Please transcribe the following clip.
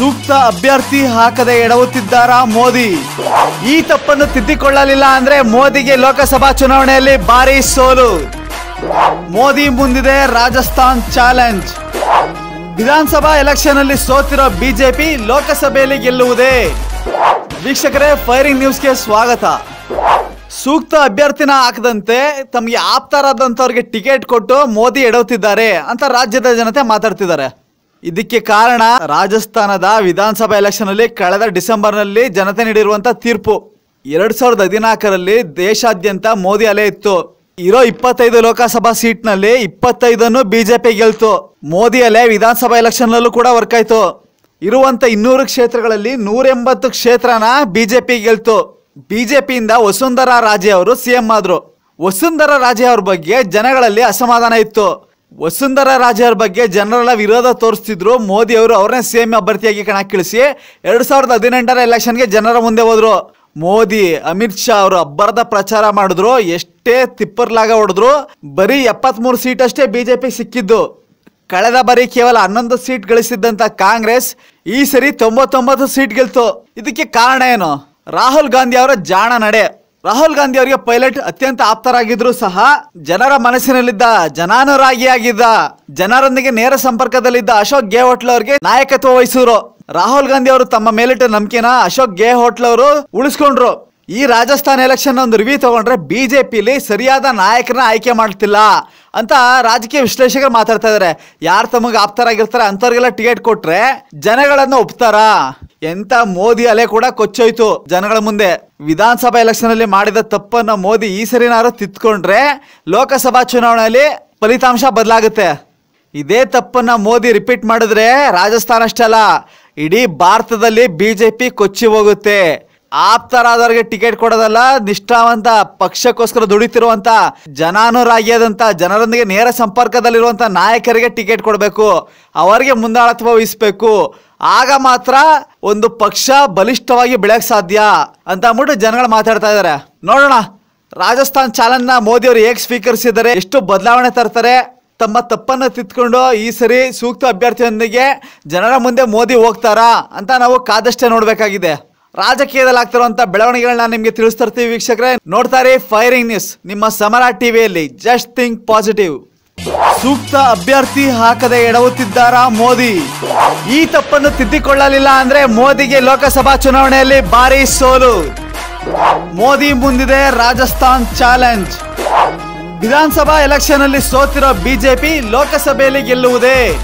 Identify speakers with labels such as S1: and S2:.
S1: ಸೂಕ್ತ ಅಭ್ಯರ್ಥಿ ಹಾಕದೆ ಎಡವುತ್ತಿದ್ದಾರಾ ಮೋದಿ? ಈ ತಪ್ಪನ್ನು ತಿದ್ದಿಕೊಳ್ಳಲಿಲ್ಲ ಅಂದ್ರೆ ಮೋದಿಗೆ ಲೋಕಸಭಾ ಚುನಾವಣೆಯಲ್ಲಿ ಭಾರಿ ಸೋಲು. ಮೋದಿ ಮುಂದಿದೆ ರಾಜಸ್ಥಾನ್ ಚಾಲೆಂಜ್. ವಿಧಾನಸಭಾ ಎಲೆಕ್ಷನ್ ಅಲ್ಲಿ ಸೋತಿರೋ ಬಿಜೆಪಿ ಲೋಕಸಭೆಯಲ್ಲಿ ಗೆಲ್ಲುವುದೇ? ವೀಕ್ಷಕರೇ, ಫೈರಿಂಗ್ ನ್ಯೂಸ್ಗೆ ಸ್ವಾಗತ. ಸೂಕ್ತ ಅಭ್ಯರ್ಥಿನ ಹಾಕದಂತೆ ತಮಗೆ ಆಪ್ತರಾದಂಥವ್ರಿಗೆ ಟಿಕೆಟ್ ಕೊಟ್ಟು ಮೋದಿ ಎಡವುತ್ತಿದ್ದಾರೆ ಅಂತ ರಾಜ್ಯದ ಜನತೆ ಮಾತಾಡ್ತಿದ್ದಾರೆ. ಇದಕ್ಕೆ ಕಾರಣ ರಾಜಸ್ಥಾನದ ವಿಧಾನಸಭಾ ಎಲೆಕ್ಷನ್ ಅಲ್ಲಿ ಕಳೆದ ಡಿಸೆಂಬರ್ನಲ್ಲಿ ಜನತೆ ನೀಡಿರುವಂತ ತೀರ್ಪು. ಎರಡ್ ಸಾವಿರದ ಹದಿನಾಲ್ಕರಲ್ಲಿ ದೇಶಾದ್ಯಂತ ಮೋದಿ ಅಲೆ ಇತ್ತು. ಇರೋ ಇಪ್ಪತ್ತೈದು ಲೋಕಸಭಾ ಸೀಟ್ನಲ್ಲಿ ಇಪ್ಪತ್ತೈದನ್ನು ಬಿಜೆಪಿ ಗೆಲ್ತು. ಮೋದಿ ಅಲೆ ವಿಧಾನಸಭಾ ಎಲೆಕ್ಷನ್ನಲ್ಲೂ ಕೂಡ ವರ್ಕ್ ಆಯ್ತು ಇರುವಂತ ಇನ್ನೂರು ಕ್ಷೇತ್ರಗಳಲ್ಲಿ ನೂರ ಎಂಬತ್ತು ಕ್ಷೇತ್ರನ ಬಿಜೆಪಿ ಗೆಲ್ತು. ಬಿಜೆಪಿಯಿಂದ ವಸುಂಧರಾ ರಾಜೆ ಅವರು ಸಿಎಂ ಆದ್ರು. ವಸುಂಧರಾ ರಾಜೆ ಅವ್ರ ಬಗ್ಗೆ ಜನಗಳಲ್ಲಿ ಅಸಮಾಧಾನ ಇತ್ತು. ವಸುಂಧರಾ ರಾಜೆ ಅವ್ರ ಬಗ್ಗೆ ಜನರೆಲ್ಲ ವಿರೋಧ ತೋರಿಸ್ತಿದ್ರು. ಮೋದಿ ಅವರು ಅವ್ರನ್ನೇ ಸೇಮ್ ಅಭ್ಯರ್ಥಿಯಾಗಿ ಕಣಕ್ಕಿಳಿಸಿ ಎರಡು ಸಾವಿರದ ಹದಿನೆಂಟರ ಎಲೆಕ್ಷನ್ಗೆ ಜನರ ಮುಂದೆ ಹೋದ್ರು. ಮೋದಿ, ಅಮಿತ್ ಶಾ ಅವರು ಅಬ್ಬರದ ಪ್ರಚಾರ ಮಾಡಿದ್ರು. ಎಷ್ಟೇ ತಿಪ್ಪರ್ಲಾಗ ಹೊಡೆದ್ರು. ಬರೀ ಎಪ್ಪತ್ಮೂರು ಸೀಟ್ ಅಷ್ಟೇ ಬಿಜೆಪಿ ಸಿಕ್ಕಿದ್ದು. ಕಳೆದ ಬಾರಿ ಕೇವಲ ಹನ್ನೊಂದು ಸೀಟ್ ಗಳಿಸಿದ್ದಂಥ ಕಾಂಗ್ರೆಸ್ ಈ ಸರಿ ತೊಂಬತ್ತೊಂಬತ್ತು ಸೀಟ್ ಗೆಲ್ತು. ಇದಕ್ಕೆ ಕಾರಣ ಏನು? ರಾಹುಲ್ ಗಾಂಧಿ ಅವರ ಜಾಣ ನಡೆ. ರಾಹುಲ್ ಗಾಂಧಿ ಅವರಿಗೆ ಪೈಲಟ್ ಅತ್ಯಂತ ಆಪ್ತರಾಗಿದ್ರು ಸಹ ಜನರ ಮನಸ್ಸಿನಲ್ಲಿದ್ದ, ಜನಾನುರಾಗಿಯಾಗಿದ್ದ, ಜನರೊಂದಿಗೆ ನೇರ ಸಂಪರ್ಕದಲ್ಲಿದ್ದ ಅಶೋಕ್ ಗೆಹ್ಲೋಟ್ ಅವರಿಗೆ ನಾಯಕತ್ವ ವಹಿಸಿದ್ರು. ರಾಹುಲ್ ಗಾಂಧಿ ಅವರು ತಮ್ಮ ಮೇಲಿಟ್ಟ ನಂಬಿಕೆನ ಅಶೋಕ್ ಗೆಹ್ಲೋಟ್ ಅವರು ಉಳಿಸ್ಕೊಂಡ್ರು. ಈ ರಾಜಸ್ಥಾನ ಎಲೆಕ್ಷನ್ ಒಂದು ರಿವ್ಯೂ ತಗೊಂಡ್ರೆ ಬಿಜೆಪಿಲಿ ಸರಿಯಾದ ನಾಯಕರನ್ನ ಆಯ್ಕೆ ಮಾಡ್ತಿಲ್ಲ ಅಂತ ರಾಜಕೀಯ ವಿಶ್ಲೇಷಕರು ಮಾತಾಡ್ತಾ ಇದಾರೆ. ಯಾರು ತಮಗೆ ಆಪ್ತರಾಗಿರ್ತಾರೆ ಅಂಥವ್ರಿಗೆಲ್ಲ ಟಿಕೆಟ್ ಕೊಟ್ರೆ ಜನಗಳನ್ನ ಒಪ್ತಾರ? ಎಂತ ಮೋದಿ ಅಲೆ ಕೂಡ ಕೊಚ್ಚೋಯ್ತು. ಜನಗಳ ಮುಂದೆ ವಿಧಾನಸಭಾ ಎಲೆಕ್ಷನ್ ಅಲ್ಲಿ ಮಾಡಿದ ತಪ್ಪನ್ನ ಮೋದಿ ಈ ಸರಿನಾರು ತಿತ್ಕೊಂಡ್ರೆ ಲೋಕಸಭಾ ಚುನಾವಣೆಯಲ್ಲಿ ಫಲಿತಾಂಶ ಬದಲಾಗುತ್ತೆ. ಇದೇ ತಪ್ಪನ್ನ ಮೋದಿ ರಿಪೀಟ್ ಮಾಡಿದ್ರೆ ರಾಜಸ್ಥಾನ ಅಷ್ಟೇ ಅಲ್ಲ, ಇಡೀ ಭಾರತದಲ್ಲಿ ಬಿಜೆಪಿ ಕೊಚ್ಚಿ ಹೋಗುತ್ತೆ. ಆಪ್ತರಾದವರಿಗೆ ಟಿಕೆಟ್ ಕೊಡೋದಲ್ಲ, ನಿಷ್ಠಾವಂತ ಪಕ್ಷಕ್ಕೋಸ್ಕರ ದುಡಿತಿರುವಂತ, ಜನಾನುರಾಗಿಯಾದಂತ, ಜನರೊಂದಿಗೆ ನೇರ ಸಂಪರ್ಕದಲ್ಲಿರುವಂತ ನಾಯಕರಿಗೆ ಟಿಕೆಟ್ ಕೊಡಬೇಕು, ಅವರಿಗೆ ಮುಂದಾಳತ್ವ ವಹಿಸಬೇಕು. ಆಗ ಮಾತ್ರ ಒಂದು ಪಕ್ಷ ಬಲಿಷ್ಠವಾಗಿ ಬೆಳೆಯಕ್ ಸಾಧ್ಯ ಅಂತ ಅಂದ್ಬಿಟ್ಟು ಜನಗಳು ಮಾತಾಡ್ತಾ ಇದ್ದಾರೆ ನೋಡೋಣ, ರಾಜಸ್ಥಾನ್ ಚಾಲನ್ನ ಮೋದಿ ಅವರು ಹೇಗೆ ಸ್ವೀಕರಿಸಿದ್ದಾರೆ, ಎಷ್ಟು ಬದಲಾವಣೆ ತರ್ತಾರೆ, ತಮ್ಮ ತಪ್ಪನ್ನ ತಿತ್ಕೊಂಡು ಈ ಸರಿ ಸೂಕ್ತ ಅಭ್ಯರ್ಥಿಯೊಂದಿಗೆ ಜನರ ಮುಂದೆ ಮೋದಿ ಹೋಗ್ತಾರಾ ಅಂತ ನಾವು ಕಾದಷ್ಟೇ ನೋಡಬೇಕಾಗಿದೆ. ರಾಜಕೀಯದಲ್ಲಿ ಆಗ್ತಿರುವಂತ ಬೆಳವಣಿಗೆಗಳನ್ನ ನಿಮ್ಗೆ ತಿಳಿಸ್ತಿರ್ತೀವಿ ವೀಕ್ಷಕರೇ. ನೋಡ್ತಾರೆ ಫೈರಿಂಗ್ ನ್ಯೂಸ್ ನಿಮ್ಮ ಸಮರ ಟಿವಿಯಲ್ಲಿ ಜಸ್ಟ್ ಥಿಂಕ್ ಪಾಸಿಟಿವ್. ಸೂಕ್ತ ಅಭ್ಯರ್ಥಿ ಹಾಕದೆ ಎಡವುತ್ತಿದ್ದಾರಾ ಮೋದಿ? ಈ ತಪ್ಪನ್ನು ತಿದ್ದಿಕೊಳ್ಳಲಿಲ್ಲ ಅಂದ್ರೆ ಮೋದಿಗೆ ಲೋಕಸಭಾ ಚುನಾವಣೆಯಲ್ಲಿ ಭಾರಿ ಸೋಲು. ಮೋದಿ ಮುಂದಿದೆ ರಾಜಸ್ಥಾನ್ ಚಾಲೆಂಜ್. ವಿಧಾನಸಭಾ ಎಲೆಕ್ಷನ್ ಅಲ್ಲಿ ಸೋತಿರೋ ಬಿಜೆಪಿ ಲೋಕಸಭೆಯಲ್ಲಿ ಗೆಲ್ಲುವುದೇ?